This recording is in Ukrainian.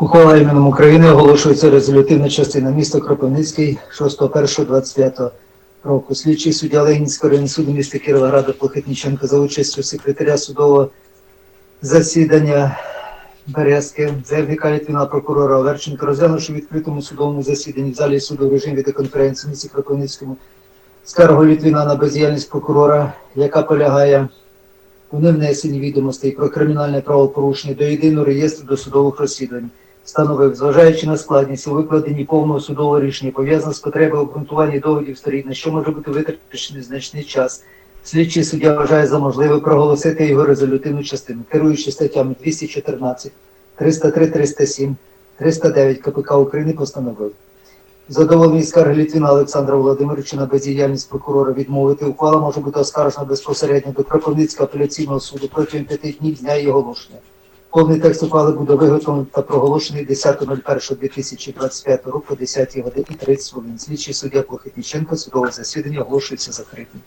Ухвала іменем України оголошується резолютивна частина міста Кропивницький 6.1.25 року. Слідчий суддя Ленінського районного суду міста Кіровограда Плохотніченко за участю секретаря судового засідання Березки, заявника Літвіна прокурора Оверченка, розглянувши в відкритому судовому засіданні в залі суду в режимі відеоконференції в місті Кропивницькому скаргу Літвіна на бездіяльність прокурора, яка полягає у невнесенні відомостей про кримінальне правопорушення до єдиного реєстру досудових розслідувань, встановив, зважаючи на складність у викладенні повного судового рішення, пов'язано з потребою обґрунтування доводів сторін, на що може бути витрачений значний час. Слідчий суддя вважає за можливе проголосити його резолютивну частину, керуючи статтями 214, 303, 307, 309 КПК України постановив. Задоволений скарги Літвіна Олександра Володимировича на бездіяльність прокурора відмовити. Ухвала може бути оскаржена безпосередньо до Кропивницького апеляційного суду протягом п'яти днів з дня її оголошення. Повний текст ухвали буде виготовлений та проголошений 10.01.2025 року о 10 годині 30 хвилин. Слідчий суддя Плохотніченко судове засідання оголошується закритим.